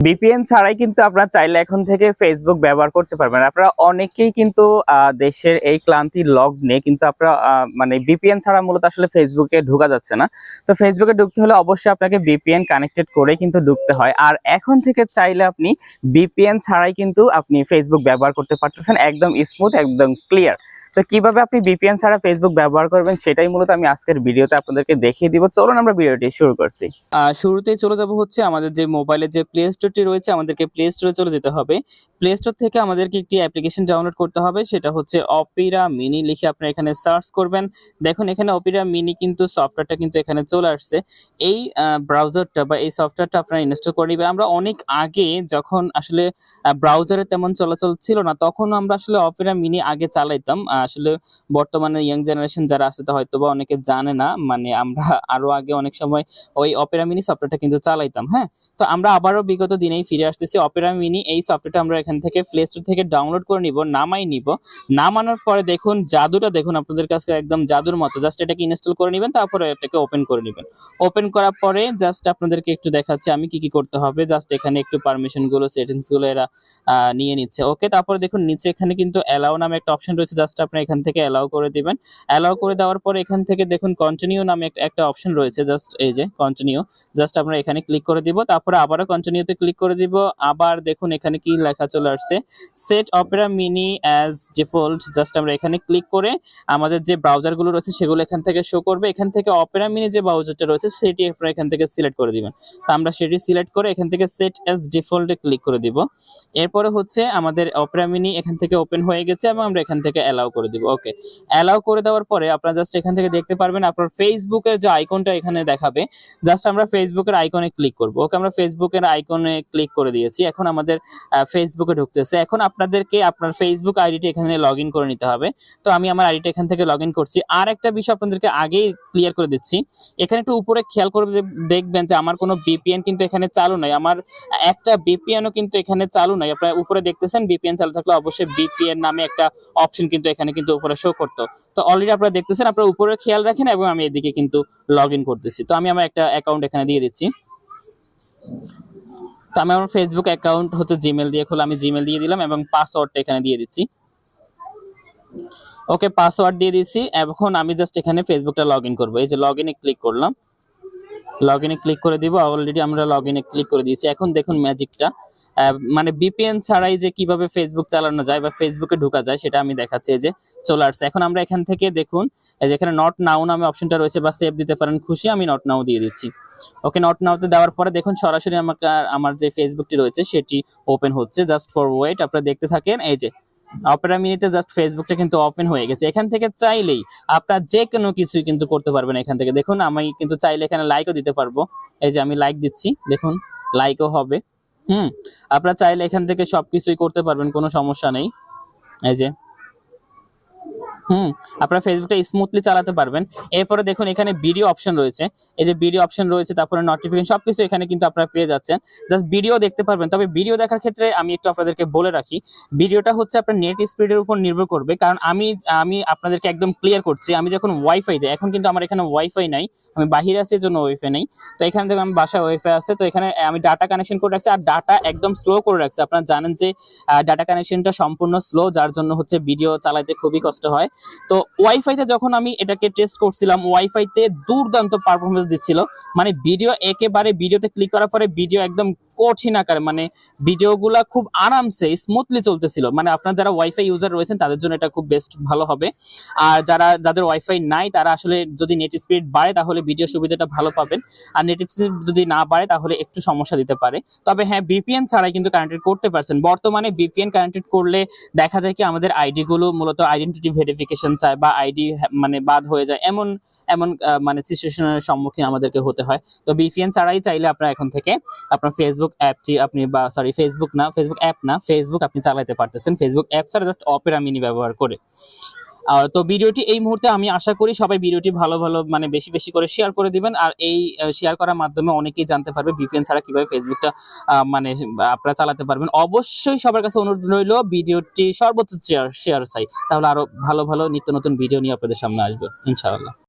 VPN ছাড়াই কিন্তু আপনারা চাইলে এখন থেকে ফেসবুক ব্যবহার করতে পারবেন। আপনারা অনেকেই কিন্তু দেশের এই ক্লান্তি লগ্নে কিন্তু আপনারা মানে বিপিএন ছাড়া মূলত আসলে ফেসবুকে ঢোকা যাচ্ছে না। তো ফেসবুকে ঢুকতে হলে অবশ্যই আপনাকে বিপিএন কানেক্টেড করে কিন্তু ঢুকতে হয়। আর এখন থেকে চাইলে আপনি বিপিএন ছাড়াই কিন্তু আপনি ফেসবুক ব্যবহার করতে পারতেছেন। একদম স্মুথ একদম ক্লিয়ার তো কীভাবে আপনি বিপিএন ছাড়া ফেসবুক ব্যবহার করবেন সেটাই মূলত আমি আজকের ভিডিওতে আপনাদেরকে দেখিয়ে দিব। চলুন আমরা ভিডিওটি শুরু করছি। শুরুতেই চলে যাব হচ্ছে আমাদের যে মোবাইলের যে প্লে স্টোরটি রয়েছে, আমাদেরকে প্লে স্টোরে চলে যেতে হবে। প্লে স্টোর থেকে আমাদেরকে একটি অ্যাপ্লিকেশন ডাউনলোড করতে হবে, সেটা হচ্ছে অপিরা মিনি লিখে আপনারা এখানে সার্চ করবেন। দেখুন, এখানে অপিরা মিনি কিন্তু সফটওয়্যারটা কিন্তু এখানে চলে আসছে। এই ব্রাউজারটা বা এই সফটওয়্যারটা আপনারা ইনস্টল করে নেবেন। আমরা অনেক আগে যখন আসলে ব্রাউজারে তেমন চলাচল ছিল না, তখন আমরা আসলে অপেরা মিনি আগে চালাইতাম। আসলে বর্তমানে ইয়াং জেনারেশন যারা আছে তো হয়তো বা অনেকে জানে না। মানে আমরা আরও আগে অনেক সময় ওই অপেরা মিনি সফটওয়্যারটা কিন্তু চালাইতাম হ্যাঁ? তো আমরা আবারও বিগত দিনেই ফিরে আসতেছি। অপেরা মিনি এই সফটওয়্যারটা আমরা এখান থেকে প্লে স্টোর থেকে ডাউনলোড করে নিব, নামাই নিব। নামানোর পরে দেখুন, জাদুটা দেখুন আপনাদের কাছে একদম জাদুর মতো। জাস্ট এটাকে ইনস্টল করে নেবেন, তারপরে এটাকে ওপেন করে নেবেন। ওপেন করার পরে জাস্ট আপনাদেরকে একটু দেখাচ্ছি, আমি কি কি করতে হবে। জাস্ট এখানে একটু পারমিশনগুলো সেটিংসগুলো এরা নিয়ে নিচ্ছে। ওকে তারপরে দেখুন, নিচে এখানে কিন্তু অ্যালাউ নামে একটা অপশন রয়েছে। জাস্ট আপনি এখান থেকে অ্যালাউ করে দিবেন। অ্যালাউ করে দেওয়ার পরে এখান থেকে দেখুন কন্টিনিউ নামে একটা অপশন রয়েছে জাস্ট এই যে কন্টিনিউ জাস্ট আমরা এখানে ক্লিক করে দিব, তারপরে আবারও কন্টিনিউতে ক্লিক করে দিব। আবার দেখুন এখানে কি লেখা চলে আসছে। Set Opera mini as default just আমরা এখানে ক্লিক করে আমাদের যে ব্রাউজারগুলো রয়েছে সেগুলো এখান থেকে শো করবে। এখান থেকে অপেরা মিনি যে ব্রাউজারটা রয়েছে, সেটি আপনারা এখান থেকে সিলেক্ট করে দিবেন। তো আমরা সেটি সিলেক্ট করে এখান থেকে সেট অ্যাজ ডিফল্টে ক্লিক করে দিব। এরপরে হচ্ছে আমাদের অপেরা মিনি এখান থেকে ওপেন হয়ে গেছে এবং আমরা এখান থেকে অ্যালাউ করে দিব ওকে অ্যালাউ করে দেওয়ার পরে আপনারা জাস্ট এখান থেকে দেখতে পারবেন আপনার ফেসবুকের যে আইকনটা এখানে দেখাবে। জাস্ট আমরা ফেসবুকের আইকনে ক্লিক করব ওকে আমরা ফেসবুকের আইকনে ক্লিক করে দিয়েছি, এখন আমাদের ফেসবুকে ঢুকতেছে। এখন আপনাদেরকে আপনার ফেসবুক আইডিটি এখানে লগ করে নিতে হবে। তো আমি আমার আইডিটা এখান থেকে লগ করছি। আর একটা বিষয় আপনাদেরকে আগেই ক্লিয়ার করে দিচ্ছি। এখানে একটু উপরে খেয়াল করে দেখবেন যে আমার কোনো বিপিএন কিন্তু এখানে চালু নাই। আমার একটা বিপিএনও কিন্তু এখানে চালু নাই। আপনারা উপরে দেখতেছেন বিপিএন চালু থাকলে অবশ্যই বিপিএন নামে একটা অপশন কিন্তু এখানে কিন্তু উপরে শো করতো। তো অলরেডি আপনারা দেখতেছেন, আপনারা উপরে খেয়াল রাখেন এবং আমি এদিকে কিন্তু লগ ইন করতেছি। তো আমি আমার একটা অ্যাকাউন্ট এখানে দিয়ে দিচ্ছি। তো আমি আমার ফেসবুক অ্যাকাউন্ট হচ্ছে জিমেল দিয়ে খোলা, আমি জিমেল দিয়ে দিলাম এবং পাসওয়ার্ডটা এখানে দিয়ে দিচ্ছি। ওকে পাসওয়ার্ড দিয়ে দিচ্ছি। এখন আমি জাস্ট এখানে ফেসবুকটা লগ ইন করব। এই যে লগ ইনে ক্লিক করলাম। লগ ইনে ক্লিক করে দিব অলরেডি আমরা লগ ইনে ক্লিক করে দিয়েছি। এখন দেখুন ম্যাজিকটা মানে বিপিএন ছাড়াই যে কীভাবে ফেসবুক চালানো যায় বা ফেসবুকে ঢোকা যায়, সেটা আমি দেখাচ্ছি। এই যে চলে আসছে। এখন আমরা এখান থেকে দেখুন, এই যে এখানে নট নাও নামে অপশনটা রয়েছে বা সেভ দিতে পারেন, খুশি, আমি নট নাও দিয়ে দিচ্ছি। ওকে নট নাওতে দেওয়ার পরে দেখুন, সরাসরি আমাকে আমার যে ফেসবুকটি রয়েছে, সেটি ওপেন হচ্ছে। জাস্ট ফর ওয়েট আপনারা দেখতে থাকেন, এই যে অপেরা মিনিতে জাস্ট ফেসবুকটা কিন্তু ওপেন হয়ে গেছে। এখান থেকে চাইলেই আপনার যে কোনো কিছুই কিন্তু করতে পারবেন এখান থেকে। দেখুন, আমি কিন্তু চাইলে এখানে লাইকও দিতে পারব। এই যে আমি লাইক দিচ্ছি, দেখুন লাইকও হবে। হুম, আপনারা চাইলে এখান থেকে সবকিছুই করতে পারবেন, কোনো সমস্যা নেই। এই যে হুম, আপনারা ফেসবুকটা স্মুথলি চালাতে পারবেন। এরপরে দেখুন, এখানে ভিডিও অপশন রয়েছে। এই যে ভিডিও অপশন রয়েছে, তারপরে নোটিফিকেশন সবকিছু এখানে কিন্তু আপনারা পেয়ে যাচ্ছেন। জাস্ট ভিডিও দেখতে পারবেন। তবে ভিডিও দেখার ক্ষেত্রে আমি একটু আপনাদেরকে বলে রাখি ভিডিওটা হচ্ছে আপনার নেট স্পিডের উপর নির্ভর করবে। কারণ আমি আমি আপনাদেরকে একদম ক্লিয়ার করছি, আমি যখন ওয়াইফাই দেয় এখন কিন্তু আমার এখানে ওয়াইফাই নাই। আমি বাহিরে আছি জন্য ওয়াইফাই নেই। তো এখানে থেকে আমি বাসায় ওয়াইফাই আছে। তো এখানে, আমি ডাটা কানেকশন করে রাখছি। আর ডাটা একদম স্লো করে রাখছি। আপনারা জানেন যে ডাটা কানেকশনটা সম্পূর্ণ স্লো যার জন্য হচ্ছে ভিডিও চালাতে খুবই কষ্ট হয়। তো ওয়াইফাইতে যখন আমি এটাকে টেস্ট করছিলাম ওয়াইফাইতে দুর্দান্ত পারফরমেন্স দিচ্ছিল। মানে ভিডিও একেবারে ভিডিওতে ক্লিক করার পরে ভিডিও একদম কঠিন আকারে মানে ভিডিওগুলা খুব আরামসে স্মুথলি চলতেছিল। মানে আপনার যারা ওয়াইফাই ইউজার রয়েছেন, তাদের জন্য এটা খুব বেস্ট ভালো হবে। আর যারা, যাদের ওয়াইফাই নাই, তারা আসলে যদি নেট স্পিড বাড়ে, তাহলে ভিডিও সুবিধাটা ভালো পাবেন। আর নেট স্পিড যদি না বাড়ে, তাহলে একটু সমস্যা দিতে পারে। তবে হ্যাঁ বিপিএন ছাড়াই কিন্তু কানেক্টেড করতে পারছেন। বর্তমানে বিপিএন কানেক্টেড করলে দেখা যায় কি, আমাদের আইডি গুলো মূলত আইডেন্টিটি চায় বা আইডি মানে বাদ হয়ে যায়, এমন এমন মানে সিচুয়েশনের সম্মুখীন আমাদেরকে হতে হয়। তো বিপিএন ছাড়াই চাইলে আপনারা এখন থেকে আপনার ফেসবুক অ্যাপটি আপনি বা সরি ফেসবুক না ফেসবুক অ্যাপ না ফেসবুক আপনি চালাতে পারতেছেন। ফেসবুক অ্যাপ ছাড়া জাস্ট অপেরা মিনি ব্যবহার করে। তো ভিডিওটি এই মুহূর্তে আমি আশা করি সবাই ভিডিওটি ভালো ভালো মানে বেশি বেশি করে শেয়ার করে দিবেন। আর এই শেয়ার করার মাধ্যমে অনেকেই জানতে পারবে ভিপিএন ছাড়া কীভাবে ফেসবুকটা মানে আপনারা চালাতে পারবেন। অবশ্যই সবার কাছে অনুরোধ রইল ভিডিওটি সর্বোচ্চ শেয়ার শেয়ার চাই তাহলে আরও ভালো ভালো নিত্য নতুন ভিডিও নিয়ে আপনাদের সামনে আসবে, ইনশাআল্লাহ।